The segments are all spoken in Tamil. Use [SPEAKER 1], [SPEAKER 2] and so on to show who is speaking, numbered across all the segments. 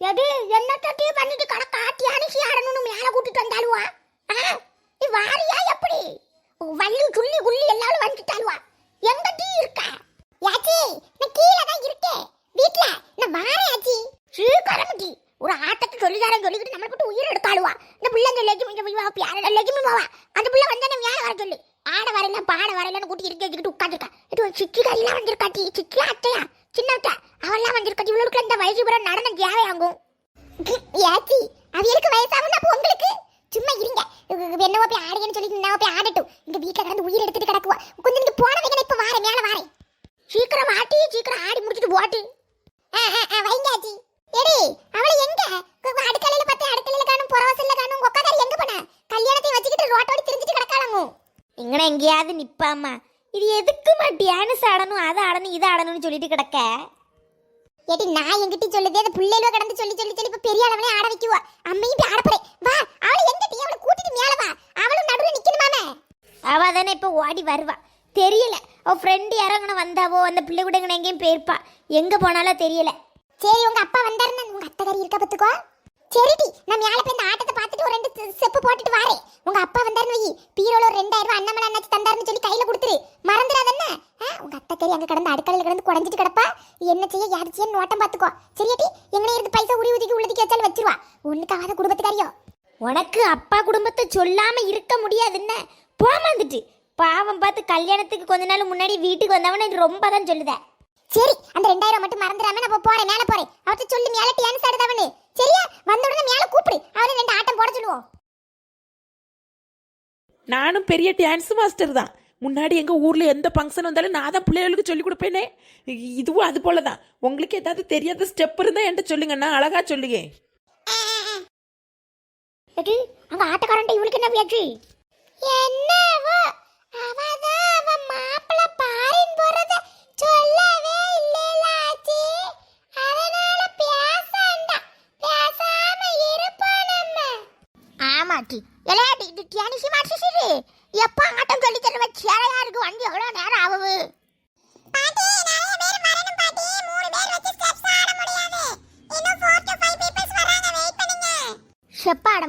[SPEAKER 1] எது? என்னத்தையும் பண்ணிட்டு கடக்க காட்டி அனுசி ஆடணும்னு மேலே கூட்டிட்டு வந்தாலுவா ஆ, நீ வாரியா எப்படி? வள்ளி துள்ளி குள்ளி எல்லாரும் வந்துட்டாலுவா எங்க டீ இருக்க? யாச்சி நான் கீழே தான் இருக்கேன். வீட்ல நான் வாரேன் யாச்சி சீக்கிரம் டீ ஒரு ஆட்டத்தை சொல்லிதாரன் சொல்லிக்கிட்டு நம்மளை போட்டு உயிர் எடுத்தாளுவா. இந்த பிள்ளை இந்த லட்சுமி யாரோட லட்சுமி மாவா அந்த பிள்ளை வந்தானே மேலே வர சொல்லு. ஆட வரல பாட வரலன்னு கூட்டி இருக்க வச்சுக்கிட்டு உட்காந்துருக்கா இது சிக்கி கையெல்லாம் வந்திருக்கா டீ. சிக்கியா அத்தையா? சின்னவட்ட அவெல்லாம் வந்திருக்காட்டி இவளுக்கு இந்த வயசு பூரா நடன ஆகும். ஏச்சி அவியலுக்கு வயசாகும்? அப்போ உங்களுக்கு? சும்மா இருங்க. என்னவோ போய் ஆடுங்கன்னு சொல்லி என்னவோ போய் ஆடட்டும். இந்த வீட்டுல கிடந்து உயிர் எடுத்துட்டு கிடக்குவா. கொஞ்சம் நீங்க போன வைக்கணும் இப்ப வாரேன் மேல வாரேன். சீக்கிரம் ஆட்டி சீக்கிரம் ஆடி முடிச்சிட்டு போட்டு ஆ, ஆ, ஆ, வைங்க ஆச்சி எடி அவளை எங்க? கு- அடுக்கலையில பார்த்து அடுக்கலையில காணும் புறவாசல்ல காணும் உங்க எங்க போன? கல்யாணத்தை வச்சுக்கிட்டு ரோட்டோடி திரிஞ்சிட்டு கிடக்காளங்க
[SPEAKER 2] இங்கன எங்கேயாவது நிப்பாமா? இது எதுக்குமா டான்ஸ் ஆடணும் அதை ஆடணும் இதை ஆடணும்னு சொல்லிட்டு கிடக்க?
[SPEAKER 1] ஏடி நான் எங்கிட்ட சொல்லுதே அந்த பிள்ளைகளோ கடந்து சொல்லி சொல்லி சொல்லி இப்போ பெரிய அளவுல ஆட வைக்குவா? அம்மையும் போய் ஆட வா அவளை எங்கிட்ட அவளை கூட்டிட்டு மேல வா. அவளும் நடுவுல நிக்கணுமாமே
[SPEAKER 2] அவ தானே இப்போ ஓடி வருவா. தெரியல. அவ ஃப்ரெண்டு யாரங்கன வந்தாவோ அந்த பிள்ளை கூட எங்கேயும் போயிருப்பா. எங்க போனாலும் தெரியல.
[SPEAKER 1] சரி உங்க அப்பா வந்தாருன்னா உங்க கறி இருக்க பத்துக்கோ சரிடி நான் மேல போய் இந்த ஆட்டத்தை பார்த்துட்டு ஒரு ரெண்டு செப்பு போட்டுட்டு வாரேன். உங்க அப்பா வந்தாருன்னு வை பீரோல ஒரு ரெண்டாயிரம் ரூபாய் அண்ணாமலை அண்ணாச்சி தந்தாருன்னு சொல்லி கையில கொடுத்துரு. மறந்துடாதண்ணா. உங்க அத்தைக்காரி அங்க கடந்து அடுக்கலையில கடந்து குடஞ்சிட்டு கிடப்பா. என்ன செய்ய யாரு செய்ய நோட்டம் பாத்துக்கோ சரியாட்டி எங்கனே இருந்து பைசா உரி உதிக்கி உள்ளதுக்கு வச்சாலும் வச்சிருவா. ஒண்ணுக்காகாத குடும்பத்துக்காரியோ?
[SPEAKER 2] உனக்கு அப்பா குடும்பத்தை சொல்லாம இருக்க முடியாதுன்னு போமாந்துட்டு பாவம் பார்த்து கல்யாணத்துக்கு கொஞ்ச நாள் முன்னாடி வீட்டுக்கு வந்தவன ரொம்ப தான் சொல்லுத.
[SPEAKER 1] சரி அந்த ரெண்டாயிரம் மட்டும் மறந்துடாம நான் போறேன் மேல போறேன். அவர்கிட்ட சொல்லி மேல டான்ஸ் ஆடுதவனு சரியா வந்த உடனே மேல கூப்பிடு அவனை ரெண்டு ஆட்டம் போட சொல்லுவோம்
[SPEAKER 3] நானும் பெரிய டான்ஸ் மாஸ்டர் தான். முன்னாடி எங்கள் ஊரில் எந்த ஃபங்க்ஷன் வந்தாலும் நான் தான் பிள்ளைகளுக்கு சொல்லிக் கொடுப்பேனே. இதுவும் அது போல தான் உங்களுக்கு ஏதாவது தெரியாத ஸ்டெப் இருந்தால் என்கிட்ட சொல்லுங்க. நான் அழகா சொல்லுங்க
[SPEAKER 1] எடி அங்க ஆட்டக்காரன்ட்ட இவளுக்கு என்ன பேச்சு என்னவோ?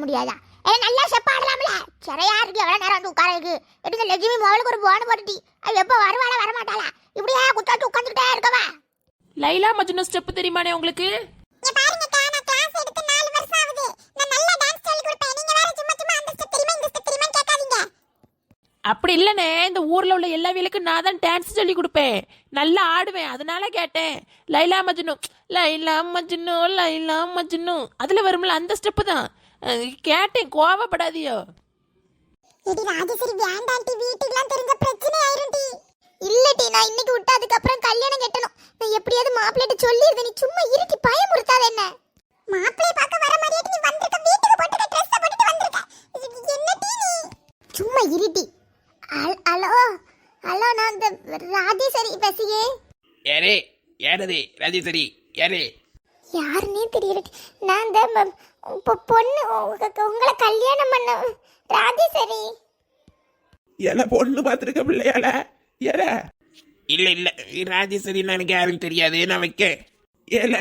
[SPEAKER 1] முடியாதா? ஏ நல்லா செப்ப ஆடலாம்ல சிறையா இருக்கு எவ்வளவு நேரம் வந்து உட்கார இருக்கு. எடுங்க லட்சுமி மோளுக்கு ஒரு போன் போட்டுட்டி? அது எப்போ வருவாளா வரமாட்டாளா? இப்படியே குத்தாச்சு உட்காந்துக்கிட்டே இருக்கவா?
[SPEAKER 3] லைலா மஜ்னு ஸ்டெப் தெரியுமானே உங்களுக்கு? அப்படி இல்லைண்ணே இந்த ஊரில் உள்ள எல்லா வீலுக்கும் நான் தான் டான்ஸ் சொல்லி கொடுப்பேன். நல்லா ஆடுவேன் அதனால கேட்டேன். லைலா மஜ்னு லைலா மஜ்னு லைலா மஜ்னு. அதில் வரும்ல அந்த ஸ்டெப்பு தான். கேட்டேன் கோவப்படாதியோ.
[SPEAKER 1] இது ராஜேஸ்வரி வேண்டாண்டி வீட்டுக்குலாம் தெரிஞ்ச பிரச்சனை ஆயிரும் டி. இல்லடி நான் இன்னைக்கு விட்டு அதுக்கப்புறம் கல்யாணம் கட்டணும். நான் எப்படியாவது மாப்பிள்ளைகிட்ட சொல்லிருந்தேன் நீ சும்மா இருட்டி பயமுறுத்தாத என்ன. மாப்பிள்ளைய பார்க்க வர மாதிரியாட்டி நீ வந்திருக்க. வீட்டுக்கு போட்டுக்க ட்ரெஸ் போட்டுட்டு வந்திருக்க. இது என்னடி நீ? சும்மா இருட்டி அல்- ஹலோ ஹலோ நான் இந்த ராஜேஸ்வரி பேசுகிறே
[SPEAKER 4] யாரே? யாரது? ராஜேஸ்வரி யாரு?
[SPEAKER 1] யாருன்னே தெரியல நான் இந்த ம- பொ- பொண்ணு உங்க- உங்களை கல்யாணம் பண்ண ராஜேஸ்வரி
[SPEAKER 4] என்ன பொண்ணு பார்த்துருக்க பிள்ளையால? யார இல்ல இல்ல. ராஜேஸ்வரின்னு எனக்கு யாரும் தெரியாது. நான் வைக்க ஏல?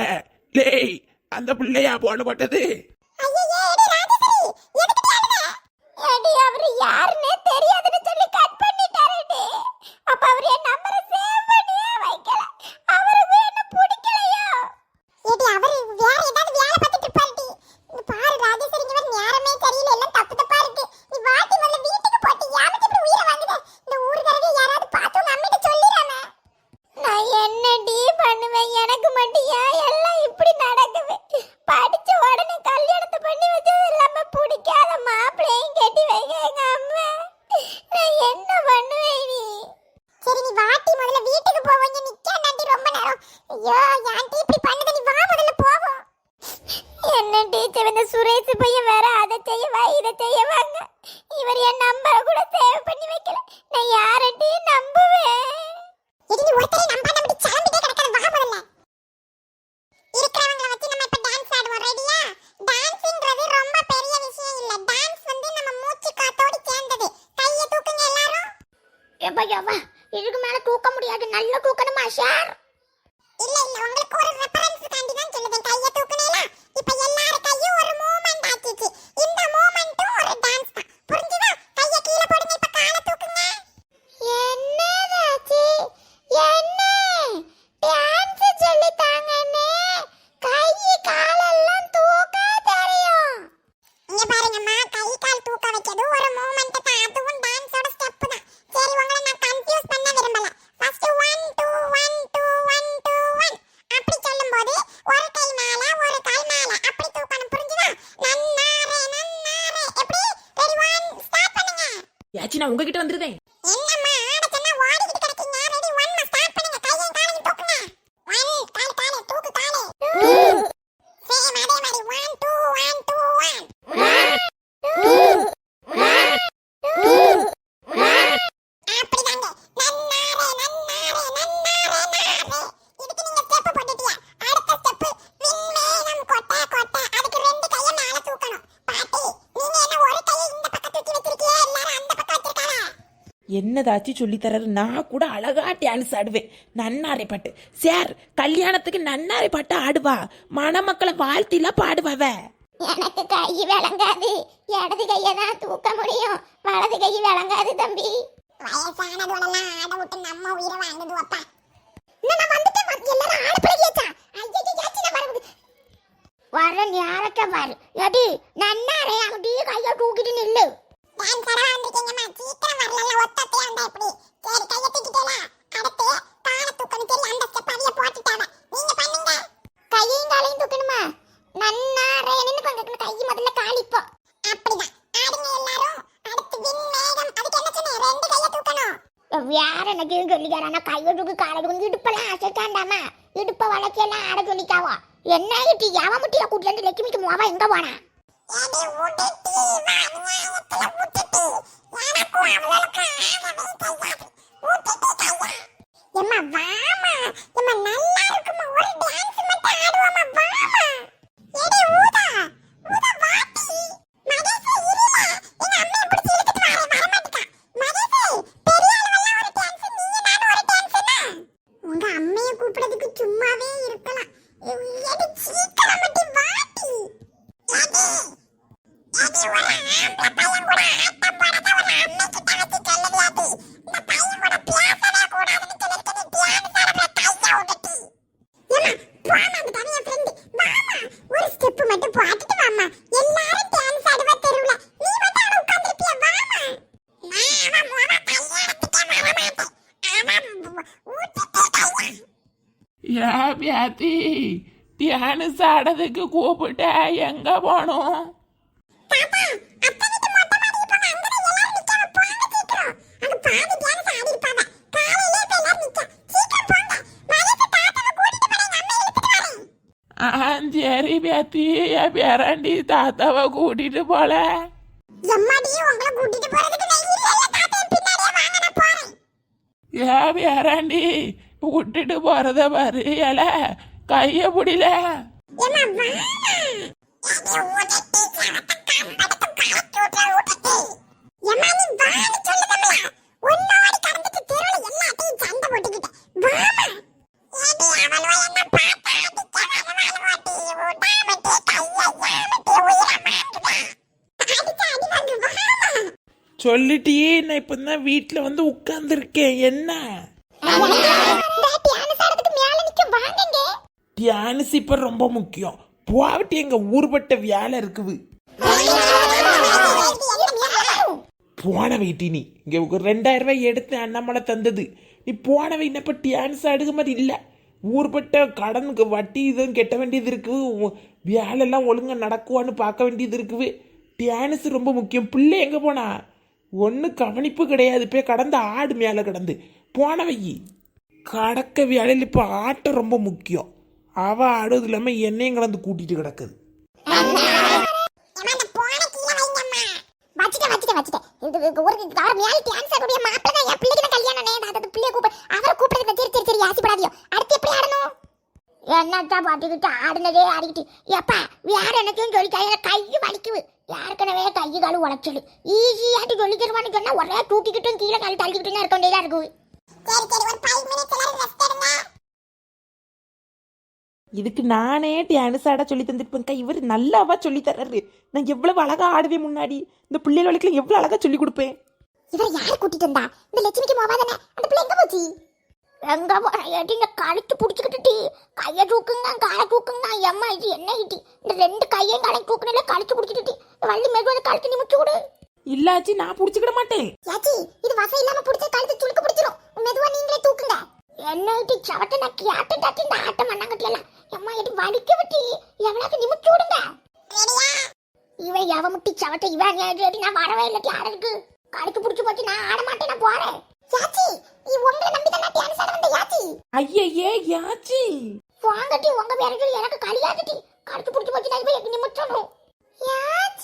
[SPEAKER 4] லேய் அந்த பிள்ளையா பொண்ணு போட்டது?
[SPEAKER 1] யாருன்னே தெரியாதுன்னு சொல்லி cut பண்ணிட்டாருடி. அப்ப அவரு என் number அ save பண்ணியே வைக்கல. அவருக்கு என்ன பிடிக்கலையோ? இங்க பாரு ராஜேஸ்வரி, இங்க பாரு, நேரமே சரியில்லை, எல்லாம் தப்பு தப்பா இருக்கு. நீ வாட்டி முதல்ல வீட்டுக்கு போட்டு, ஏமாத்தி இப்படி உயிரை வாங்குத? இந்த ஊருக்காரங்க யாராவது பார்த்து உங்க அம்மிட்ட சொல்லிடாம. நான் என்னடி பண்ணுவேன் எனக்கு மட்டும் ஏன் எல்லாம் இப்படி நடக்குது படிச்ச உடனே கல்யாணத்தை பண்ணி வச்சது இல்லாம பிடிக்காத மாப்பிள்ளையும் கட்டி வைக்க எங்க அம்மா நான் என்ன பண்ணுவேன் நீ சரி நீ வாட்டி முதல்ல வீட்டுக்கு போவீங்க நிக்காண்டாண்டி ரொம்ப நேரம் ஐயோ ஆண்டி இப்படி பண்ணது நீ வா முதல்ல போவோம் என்ன டீச்சர் இந்த சுரேஷ் பையன் வேற அதை செய்யவா இதை செய்யவாங்க இவர் என் நம்பரை கூட சேவ்
[SPEAKER 3] என்னதாச்சு சொல்லி நான் கூட அழகா டான்ஸ் ஆடுவேன். நன்னாரை பாட்டு சார் கல்யாணத்துக்கு நன்னாரை பாட்டு ஆடுவா. மணமக்களை வாழ்த்திலாம் பாடுவாவ
[SPEAKER 1] எனக்கு கை விளங்காது. இடது கையை தான் தூக்க முடியும். வலது கை விளங்காது தம்பி. வயசானதுவெல்லாம் ஆட விட்டு நம்ம உயிரை வாங்குது அப்பா. நான் வந்துட்டேன் எல்லாரும் ஆட பழகியாச்சா? ஐயோ யாச்சி நான் வரது வர நேரத்தை பாரு. எடி நன்னாரே அப்படியே கையை தூக்கிட்டு நில்லு. டான்ஸ் ஆட வந்திருக்கீங்கம்மா சீக்கிரம் வரல ஒத்தத்தையா இருந்தா இப்படி சரி கையை தூக்கிட்டேல அடுத்து காலை தூக்கணும் சரி அந்த ஸ்டெப் அவிய போட்டுட்டாவ. நீங்க பண்ணுங்க. கையையும் காலையும் தூக்கணுமா? நன்னாரே நின்னு கை முதல்ல காலிப்போ. அப்படிதான். ஆடுங்க எல்லாரும். அடுத்து விண்மேகம் அதுக்கு என்ன சொன்னேன் ரெண்டு கையை தூக்கணும். வேற எனக்கு சொல்லிக்காரா கையை தூக்கி காலை தூக்கி இடுப்பெல்லாம் அசைக்காண்டாமா? இடுப்ப ஆட சொல்லிக்காவா? என்ன லட்சுமிக்கு மோவா எங்க போனா எம்மா வாமா எம்மா நல்லா இருக்குமா ஒரு டான்ஸ் மட்டும் ஆடுவாமா வாமா எடி ஊதா ஊதா வாட்டி மகேஷ் இருல எங்க அம்மா பிடிச்சி இழுத்துட்டு வரேன் வர மாட்டேக்கா மகேஷ் பெரிய அளவெல்லாம் ஒரு டான்ஸ் நீங்க நானும் ஒரு டான்ஸ்னா உங்க அம்மைய கூப்பிடுறதுக்கு சும்மாவே இருக்கலாம் எடி சீக்கிரம் மட்டும் வாட்டி எடி எடி ஒரு ஆம்பளை பையன் கூட ஆட்டம் போடாத ஒரு அம்மைக்கு தங்கச்சி சொல்லலையாடி இந்த பையன் கூட பேசவே கூடாதுன்னு சொல்லிட்டு நீ டான்ஸ் ஆடுற கையா விட்டுட்டி ஏமா போமா அந்த தனியா ஃப்ரெண்ட் வாமா ஒரு ஸ்டெப் மட்டும் பாத்துட்டு வாமா போறேன் எங்க அம்மா இழுத்துட்டு வரேன்.
[SPEAKER 4] ஆ சரி பியாத்தி என் பேராண்டி தாத்தாவை கூட்டிட்டு போல. ஏ பேராண்டி விட்டுட்டு போறத பாரு ஏல கைய பிடில. சொல்லிட்டியே நான் இப்பதான் வீட்டுல வந்து உட்கார்ந்துருக்கேன். என்ன? டியானஸ் இப்ப ரொம்ப முக்கியம். போவட்டி எங்க ஊர்பட்ட வேலை இருக்குது. போன வெயிட்டி நீ. இங்க ஒரு ரெண்டாயிரம் ரூபாய் எடுத்து அண்ணாமலை தந்தது. நீ போன வெயிட் டியான்ஸ் டான்ஸ் மாதிரி இல்ல. ஊர்பட்ட கடனுக்கு வட்டி இதுவும் கெட்ட வேண்டியது இருக்கு. வேலைலாம் ஒழுங்காக ஒழுங்கா நடக்குவான்னு பார்க்க வேண்டியது இருக்குது. டியானஸ் ரொம்ப முக்கியம். பிள்ளை எங்க போனா? ஒன்றும் கவனிப்பு கிடையாது. போய் கடந்து ஆடு மேலே கடந்து. போன வையி கடக்க வேலையில் இப்போ ஆட்டம் ரொம்ப முக்கியம். அவ அடுவது இல்லாமல் என்னையும் கலந்து கூட்டிட்டு கிடக்குது.
[SPEAKER 1] ஏமா அந்த கல்யாணம் அவரை அடுத்து ஆடணும்? என்னத்தா பாட்டுக்கிட்டு ஆடுனதே ஆடிக்கிட்டு. எப்பா வேற எனக்கும் சொல்லி கையில கை வலிக்குது. யாருக்கனவே கை கால் உழைச்சலு ஈஸியாட்டு சொல்லி தருவான்னு சொன்னா ஒரே தூக்கிக்கிட்டும் கீழே கால் தள்ளிக்கிட்டும் இருக்க வேண்டியதா சரி சரி ஒரு ஃபைவ் மினிட்ஸ் எல்லாரும் ரெஸ்ட் எடுங்க.
[SPEAKER 3] இதுக்கு நானே டான்ஸ் ஆட சொல்லி தந்துருப்பேன்க்கா இவர் நல்லாவா சொல்லி தர்றாரு. நான் எவ்வளவு அழகா ஆடுவேன் முன்னாடி. இந்த பிள்ளைகளுக்கு எவ்வளவு அழகா சொல்லி கொடுப்பேன்.
[SPEAKER 1] இவரை யார் கூட்டிட்டு வந்தா? இந்த லட்சுமிக்கு மோவா தானே? அந்த பிள்ளை எங்க போச்சு? எங்க போற ஏடி இந்த கழுத்து புடிச்சுக்கிட்டு கைய தூக்குங்க காலை தூக்குங்க. எம்மா இது என்ன இட்டி இந்த ரெண்டு கையையும் காலை தூக்குனல கழுத்து புடிச்சுக்கிட்டு வள்ளி மெதுவாக கழுத்து நிமிச்சு விடு.
[SPEAKER 3] இல்லாச்சி நான் புடிச்சுக்கிட மாட்டேன்.
[SPEAKER 1] யாச்சி இது வசை இல்லாம புடிச்ச கழுத்து துளுக்கு பிடிச்சிரும். மெதுவா நீங்களே தூக்குங்க. என்ன இட்டு சவட்டை நான் கேட்டு டாட்டி இந்த ஆட்டம் பண்ணாங்கட்டி எல்லாம் அம்மா இட்டு வலிக்க விட்டு. எவனாக்கு நிமிச்சு விடுங்க. இவன் எவன் முட்டி சவட்டை இவன் நான் வரவே இல்லாட்டி ஆடலுக்கு கழுத்து புடிச்சு போச்சு நான் ஆட மாட்டேன் நான் போறேன். யாச்சி உங்களை நம்பி தான் நான் டான்ஸ் ஆட வந்த யாச்சி
[SPEAKER 3] ஐயையே யாச்சி
[SPEAKER 1] வாங்கட்டி உங்க பேருக்கு எனக்கு கலியாதுட்டி. கழுத்து புடிச்சு போச்சு நான் இப்ப நிமிச்சணும் யாச்சி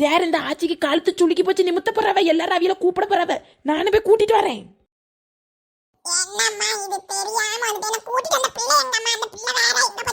[SPEAKER 3] சார் இந்த ஆச்சிக்கு கழுத்து சுளுக்கி போச்சு நிமித்த போறவ எல்லாரும் அவியில கூப்பிட போறவ. நானும் போய் கூட்டிட்டு வரேன்.
[SPEAKER 1] என்னம்மா இது தெரியாம வந்து கூட்டிட்டு அந்த பிள்ளை எங்கம்மா? அந்த பிள்ளை வேற எங்க